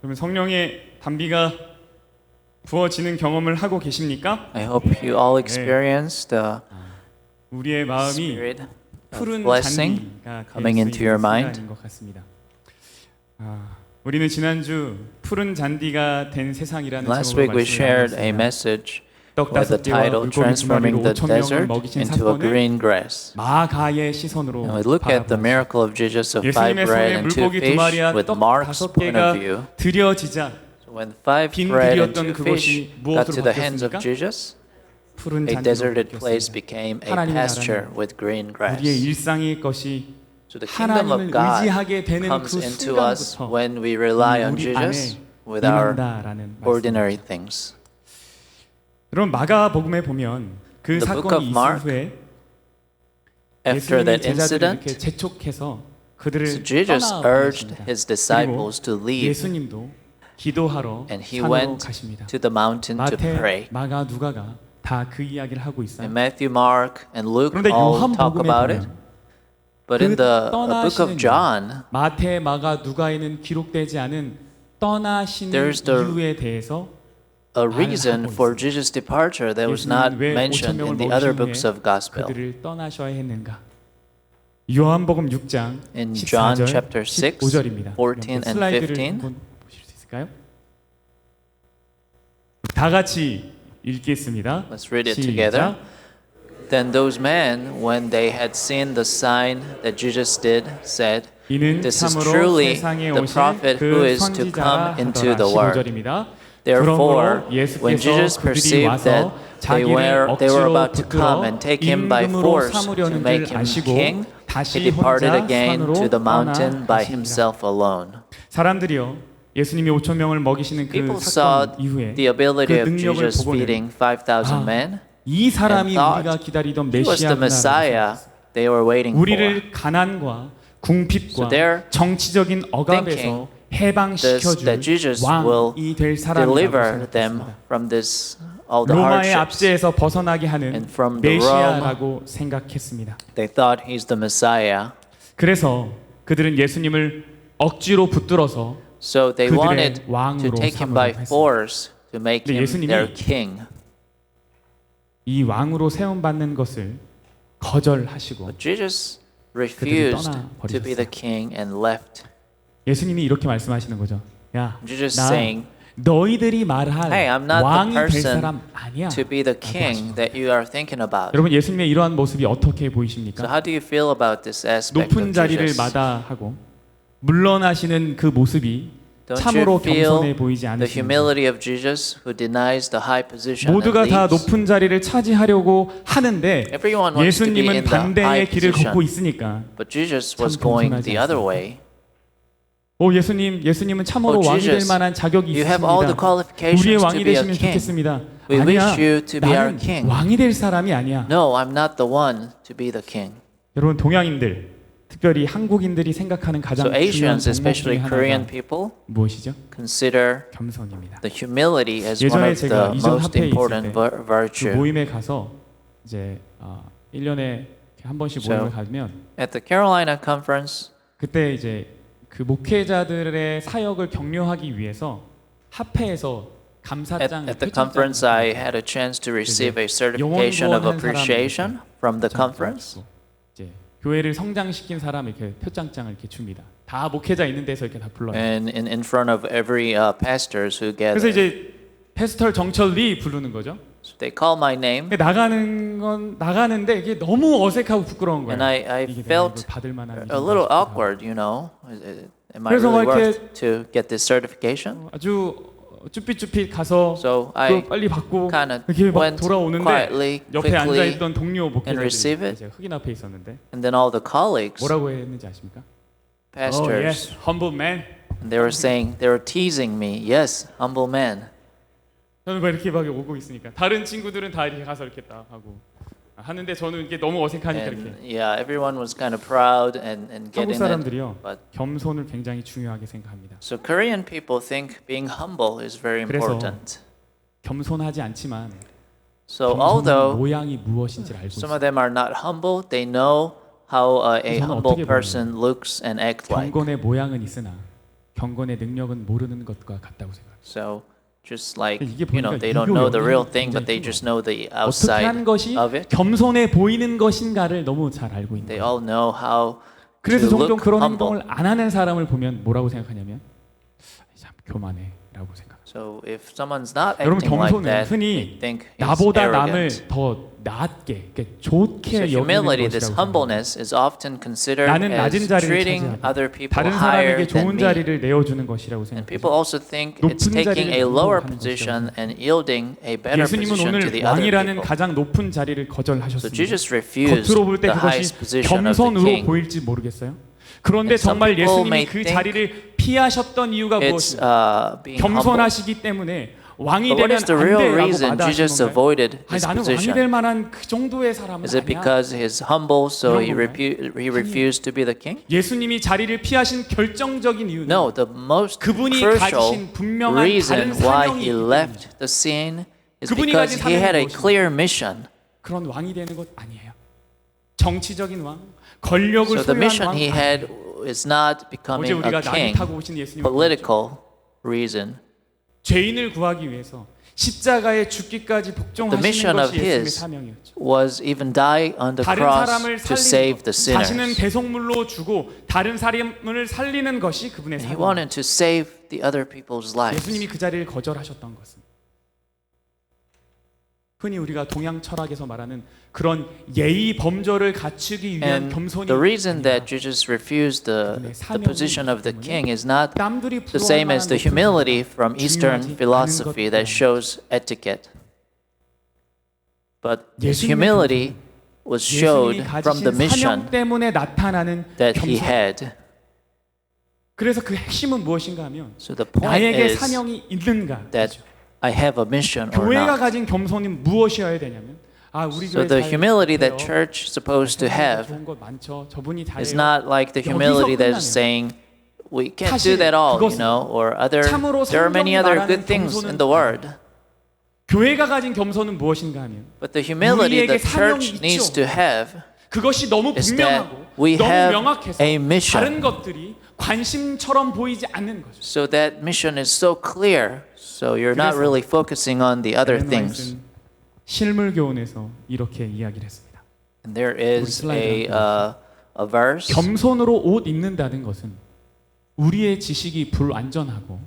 그러면 성령의 단비가 부어지는 경험을 하고 계십니까? I hope you all experience the 우리의 마음이 spirit of 푸른 blessing 잔디가 coming 될 into 수 your 있는 mind. 것 같습니다. 아, 우리는 지난주 푸른 잔디가 된 세상이라는 Last 제목으로 week we shared a 나눴습니다. message 떡 with the title Transforming the Desert into a Green Grass. And we look at the miracle of Jesus of five bread and two fish with Mark's point of view. When five bread and two fish got to the hands of Jesus, a deserted place became a pasture with green grass. So the kingdom of God comes into us when we rely on Jesus with our ordinary things. 여러분 마가복음에 보면 그 The book 사건이 of 있은 Mark, 후에 After 예수님이 that 제자들을 이렇게 재촉해서 그들을 so Jesus 떠나 urged 보내십니다. his 그리고 disciples to leave 예수님도 기도하러 and he 산으로 went 가십니다. to the mountain to 마태, pray. 마가, 누가가 다 그 이야기를 하고 있어요. And Matthew, Mark, and Luke 그런데 all talk 요한복음에 about it. 보면 But in 그 the uh, book of 떠나시는 John, 마태, 마가, 누가에는 기록되지 않은 떠나시는 There's the 이유에 대해서 a 말을 reason 하고 for 있어요. Jesus' departure that was not 예수님은 왜 mentioned 5천 in 명을 the other 먹이신 books 후에 of Gospel. 그들을 떠나셔야 했는가? 요한복음 6장 In 14절, John chapter 6, 15절입니다. 14 and 슬라이드를 15. 한번 보실 수 있을까요? 다 같이 읽겠습니다. Let's read it 시작. together. Then those men, when they had seen the sign that Jesus did, said, 이는 This is 참으로 truly 세상에 the 오신 prophet who 그 is to 선지자라 come into 하더라. the world. 15절입니다. Therefore, when Jesus perceived that they were, they were about to come and take him by force to make 줄 him king, he departed again to the mountain by himself alone. 사람들이요 예수님이 5천 명을 먹이시는 그 People saw 사건 이후에 the ability 그 of 능력을 Jesus 보고는 feeding 5,000 아, men. 이 사람이 우리가 기다리던 He was the 메시아구나 Messiah they were waiting for. 우리를 가난과 궁핍과 정치적인 억압에서 해방시켜줄 Jesus will 왕이 될 사람이라고 생각했습니다. the 로마의. 압제에서 벗어나게 하는 메시아라고 생각했습니다. They thought he's the Messiah. 그래서 그들은 예수님을 억지로 붙들어서 So they 그들의 wanted to 왕으로 take him by 삼으려 했습니다. force to make 근데 him 예수님이 their king. 이 왕으로 세움 받는 것을 거절하시고 But Jesus refused 떠나버리셨어요. to be the king and left. 예수님이 이렇게 말씀하시는 거죠. 야, 나 saying, 너희들이 말할 Hey, I'm not the 왕이 될 person 사람 아니야. to be the king that you are thinking about. 여러분 예수님의 이러한 모습이 어떻게 So 보이십니까? how do you feel about this aspect 높은 of 자리를 Jesus? 마다하고 물러나시는 그 모습이 Don't 참으로 you feel 겸손해 보이지 the 않으십니까? humility of Jesus who denies the high position 모두가 다 leaves? 높은 자리를 차지하려고 하는데 Everyone wants to be 예수님은 in the high 반대의 길을. 걷고 있으니까 But Jesus was 참 going 겸손하지 other 않습니다. way. 오 예수님 예수님은 참으로 Oh, 왕이 될 Jesus, 만한 자격이 You have all the 있습니다. qualifications 우리의 to 왕이 be a 되시면 king. 좋겠습니다. We 아니야. wish you to be our 나는 king. 왕이 될 사람이 아니야. No, I'm not the one to be the king. 여러분 동양인들 특별히 한국인들이 생각하는 가장 So 중요한 Asians, 덕목 중에 especially 하나가 Korean people, 무엇이죠? consider 겸손입니다. the humility as one 예전에 of 제가 the 이전 most 합회에 있을 important 때 vir- 그 virtue. 모임에 가서 이제 아, 1년에 한 번씩 So- 모임을 가면 At the Carolina conference, 그때 이제 그 목회자들의 사역을 격려하기 위해서 합회에서 at, at the conference, I had a chance to receive a certification of appreciation from the conference. 교회를 성장시킨 사람 이렇게 표창장을 이렇게 줍니다. 다 목회자 있는 데서 이렇게 다 불러요. And in, in front of every uh, pastors who 그래서 gather. 이제 패스터 정철리 부르는 거죠. So they call my name, 나가는 건 나가는데 이게 너무 어색하고 부끄러운 거예요. and I, I 이게 내가 felt 이걸 받을 만한 a little 일인가 awkward, you know. Is Am I 그래서 really 막 이렇게- worth to get this certification? 아주 쭈삣쭈삣 가서 So 그거 빨리 받고 kind 이렇게 막 went 돌아오는데 quietly, 옆에 앉아 quickly, 있던 동료 목회자들이 it. 이제 흑인 앞에 있었는데 and then all the colleagues, 뭐라고 했는지 아십니까? Oh pastors, yes, humble man. and they were saying, they were teasing me. Yes, humble man. 저는 막 이렇게 막 오고 있으니까 다른 친구들은 다 이렇게 가서 이렇게 딱 하고 하는데 저는 이게 너무 어색하니까 이렇게 And yeah, everyone was kind of proud and, and 한국 getting it. 사람들이요 But 겸손을 굉장히 중요하게 생각합니다. so Korean people think being humble is very 그래서 important. 겸손하지 않지만 So 겸손의 although 모양이 무엇인지를 알고 some 있어요. of them are not humble, they know how uh, a 우선 humble 어떻게 person looks and acts like. 경건의 모양은 있으나 경건의 능력은 모르는 것과 같다고 생각합니다. So just like 이게 you know, 보니까 they don't know the real thing, but they just know the 어떻게 outside 하는 것이 of it. 겸손해 보이는 것인가를 너무 잘 알고 있는 They 거예요. all know how 그래서 to 종종 look 그런 humble. 행동을 안 하는 사람을 보면 뭐라고 생각하냐면 참 교만해라고 생각. So if someone's not 여러분 acting like 겸손은 that, 흔히 they think he's 나보다 남을 arrogant. 더 낮게, 그러니까 So 좋게 여기는 humility, this 것이라고 생각합니다. humbleness, is often considered 나는 낮은 as 자리를 treating 차지하고 other people 다른 higher 사람에게 than 좋은 me. 자리를 내어주는 것이라고 And 생각해요. people also think it's 높은 taking 자리를 a lower 부러워하는 position and yielding a better 예수님은 position to 오늘 the other 왕이라는 people. 가장 높은 자리를 So 거절하셨습니다. Jesus refused 겉으로 볼때 the 그것이 겸손으로. 보일지 모르겠어요. 그런데 정말 people 예수님이 그 자리를 피하셨던 이유가 It's 무엇입니까? uh, being humble. 겸손하시기 때문에 왕이 But what 되면 is the 안 real 돼라고 reason Jesus 마다하시는 건가요? avoided 아니 this 나는 왕이 될 position? 만한 그 정도의 사람은 Is it 아니야. because he's humble, so he, 그런 repu- he refused to be the king? 예수님이 자리를 피하신 결정적인 이유는 No, the most 그분이 crucial 가지신 분명한 reason 다른 why 사명이 he 있기 left the scene is 그분이 because 가진 he had a 사명이 clear mission. 그런 왕이 되는 것 아니에요. 정치적인 왕, 권력을 So the 소유한 mission 왕. he had is not 어제 becoming 우리가 a 나귀 king, 타고 오신 예수님 political reason. 죄인을 구하기 위해서 십자가에 죽기까지 복종하시는 mission 것이 예수님의 his 사명이었죠. was even die on the 다른 cross 사람을 to save 살리는 the 것, 자신은 sinners. 대속물로 주고 다른 사람을 살리는 것이 그분의 And he 사명. wanted to save the other people's lives. 예수님이 그 자리를 거절하셨던 것은 흔히 우리가 동양 철학에서 말하는 그런 예의 범절을 갖추기 위한 And 겸손이 the reason that Jesus refused the, the position of the king is not the same as the humility from Eastern philosophy that shows etiquette. But his humility was showed from the mission that he had. 그래서 그 핵심은 무엇인가 하면 So the point 나에게 is 사명이 있는가? that I have a mission or 교회가 not. 가진 겸손이 무엇이어야 되냐면 아 우리 So 교회 the 잘 humility 돼요. that church is supposed to 저분이 have 좋은 것 많죠. 저분이 is 잘해요. not like the 여기서 humility that 끝나면 is saying we can't 사실 do that all, you 그것은 know, or other 참으로 there are many 성경이 other 말하는 good things in 겸손은 the word. 교회가 가진 겸손은 무엇인가 하면 But the humility 우리에게 the church 사명이 needs 있죠. to have 그것이 너무 is 분명하고 that we 너무 have 명확해서 a mission. 다른 것들이 관심처럼 보이지 않는 거죠. so that mission is so clear, so you're not 그래서 really focusing on the other 엘렌 things. 화이트는 실물 교훈에서 이렇게 이야기를 했습니다. And there is a uh, a verse 겸손으로 옷 입는다는 것은 우리의 지식이 불완전하고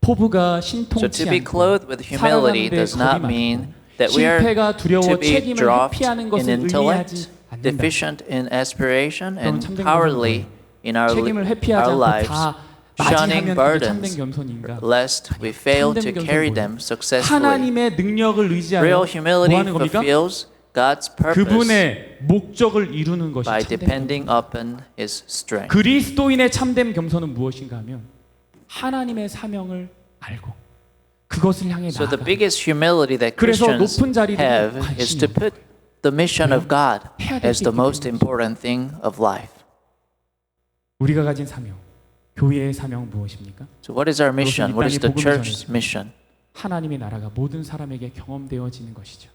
포부가 So 신통치 to be 않고 clothed with humility 살아가는데 does not mean 많고 that we are 실패가 두려워 to be 책임을 dropped 회피하는 in 것을 의미하지 deficient in aspiration, and cowardly in our, 책임을 회피하지 our 않고 lives, 다 shunning 맞이하면 그게 참된 burdens, 겸손인가? lest we fail to carry them successfully. 하나님의 능력을 의지하여 Real 뭐 humility 하는 겁니까? fulfills God's purpose 그분의 목적을 이루는 것이 by 참된 depending upon His strength. 그리스도인의 참된 겸손은 무엇인가 하면 하나님의 사명을 알고 그것을 향해 So the 나아가 biggest humility that 그래서 Christians 높은 have 관심이 is to put the mission of God 해야 될 as 게 the 있기 most 때문이죠. important thing of life. 우리가 가진 사명, 교회의 사명은 무엇입니까? So what is our mission? 이 What is 땅에 the 복음을 church's 전해주고. mission? 하나님의 나라가 모든 사람에게 경험되어지는 것이죠.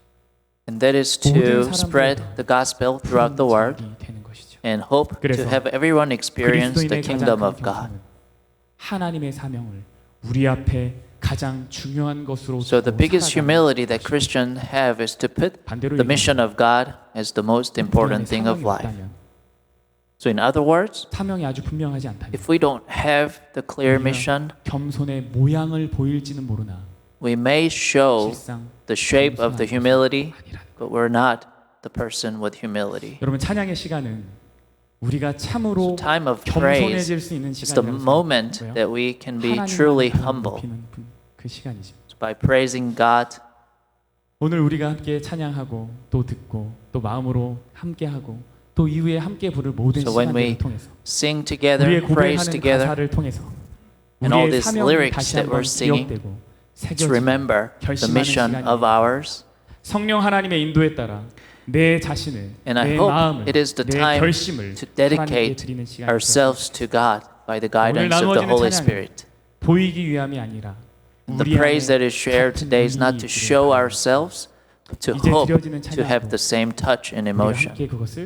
And that is 모든 to 사람들과 spread the gospel throughout the world 푸른 되는 것이죠. and hope to 그래서 have everyone experience the 그리스도인의 kingdom 가장 of 큰 God. 겸손은 하나님의 사명을 우리 앞에 가장 중요한 것으로 So the 두고 biggest 살아가는 humility that 것이죠. Christians have is to put 반대로 the mission of God as the most important thing of 사명이 life. 없다면, So in other words, 사명이 아주 분명하지 않다면 if we don't have the clear 우리가 mission, 겸손의 모양을 보일지는 모르나 we may show 실상 the shape of the humility, 아니라는 것. but we're not the person with humility. 여러분 찬양의 시간은 우리가 참으로 Time of praise 겸손해질 수 있는 is the 시간이라고 moment 생각해요. that we can be 하나님을 truly 높이는 humble 분- 그 시간이죠. by praising God. 오늘 우리가 함께 찬양하고 또 듣고 또 마음으로 함께하고 또 이후에 함께 부를 모든 So when 시간들을 통해서 Sing 우리의 together, praise 고백하는 together, 가사를 통해서 and all 우리의 these 사명이 lyrics 다시 that 한번 we're singing, 기억되고 새겨지고 remember the 결심하는 mission 시간이에요. of ours. 성령 하나님의 인도에 따라 내 자신을 And I 내 hope 마음을 it is the 내 time 결심을 to 하나님께 dedicate 드리는 시간이 ourselves to God by the guidance of the 나누어지는 Holy 찬양은 Spirit. 보이기 위함이 아니라 The 우리 praise that 안에 is shared 같은 today is not to 눈이 show 있기를 ourselves, but to 이제 hope 드려지는 to have 찬양으로 the same touch and 우리가 emotion. 함께 그것을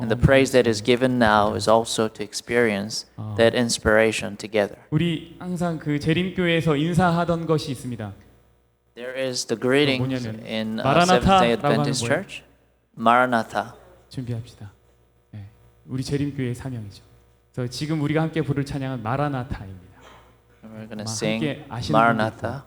And the 경험. praise that is given now is also to experience 아. that inspiration together. 우리 항상 그 재림교회에서 인사하던 것이 있습니다. There is the greetings 뭐냐면 in uh, 마라나타라고 Seventh Day 하는 Adventist 거예요. Church. Maranatha. 준비합시다. 네, 우리 재림교회의 사명이죠. 그래서 지금 우리가 함께 부를 찬양은 마라나타입니다. We're 아마 sing 함께 아시는 분들 Maranatha.